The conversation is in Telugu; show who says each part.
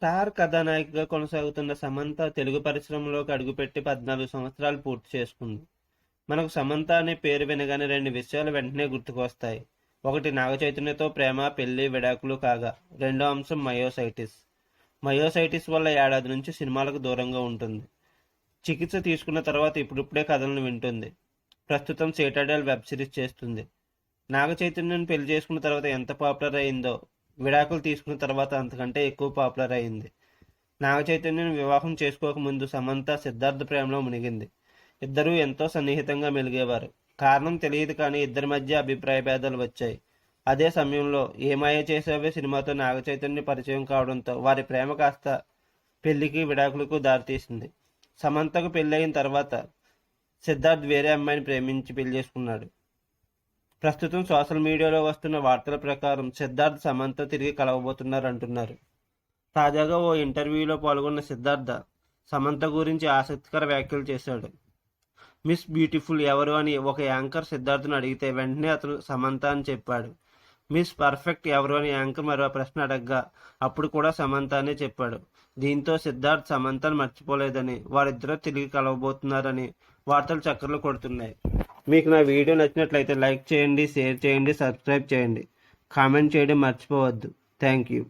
Speaker 1: స్టార్ కథానాయికగా కొనసాగుతున్న సమంత తెలుగు పరిశ్రమలోకి అడుగుపెట్టి పద్నాలుగు సంవత్సరాలు పూర్తి చేసుకుంది. మనకు సమంత అనే పేరు వినగానే రెండు విషయాలు వెంటనే గుర్తుకొస్తాయి. ఒకటి నాగచైతన్యతో ప్రేమ పెళ్ళి విడాకులు కాగా. రెండో అంశం మయోసైటిస్. మయోసైటిస్ వల్ల ఏడాది నుంచి సినిమాలకు దూరంగా ఉంటుంది. చికిత్స తీసుకున్న తర్వాత ఇప్పుడిప్పుడే కథలను వింటుంది. ప్రస్తుతం సేటాడల్ వెబ్ సిరీస్ చేస్తుంది. నాగ చైతన్యం పెళ్ళి చేసుకున్న తర్వాత ఎంత పాపులర్ అయిందో విడాకులు తీసుకున్న తర్వాత అంతకంటే ఎక్కువ పాపులర్ అయింది. నాగ చైతన్యం వివాహం చేసుకోకముందు సమంత సిద్ధార్థ ప్రేమలో మునిగింది. ఇద్దరూ ఎంతో సన్నిహితంగా మెలిగేవారు. కారణం తెలియదు కానీ ఇద్దరి మధ్య అభిప్రాయ భేదాలు వచ్చాయి. అదే సమయంలో ఏమాయ చేసావే సినిమాతో నాగ చైతన్య పరిచయం కావడంతో వారి ప్రేమ కాస్త పెళ్ళికి విడాకులకు దారితీసింది. సమంతకు పెళ్ళైన తర్వాత సిద్ధార్థ్ వేరే అమ్మాయిని ప్రేమించి పెళ్ళి చేసుకున్నాడు. ప్రస్తుతం సోషల్ మీడియాలో వస్తున్న వార్తల ప్రకారం సిద్ధార్థ్ సమంత తిరిగి కలవబోతున్నారు అంటున్నారు. తాజాగా ఓ ఇంటర్వ్యూలో పాల్గొన్న సిద్ధార్థ సమంత గురించి ఆసక్తికర వ్యాఖ్యలు చేశాడు. మిస్ బ్యూటిఫుల్ ఎవరు అని ఒక యాంకర్ సిద్ధార్థను అడిగితే వెంటనే అతను సమంత అని చెప్పాడు. మిస్ పర్ఫెక్ట్ ఎవరు అని యాంకర్ మరో ప్రశ్న అడగ్గా అప్పుడు కూడా సమంత అనే చెప్పాడు. దీంతో సిద్ధార్థ్ సమంతను మర్చిపోలేదని వారిద్దరూ తిరిగి కలవబోతున్నారని వార్తలు చక్కర్లు కొడుతున్నాయి. మీకు నా వీడియో నచ్చినట్లయితే లైక్ చేయండి షేర్ చేయండి సబ్స్క్రైబ్ చేయండి. కామెంట్ చేయడం మర్చిపోవద్దు. Thank you.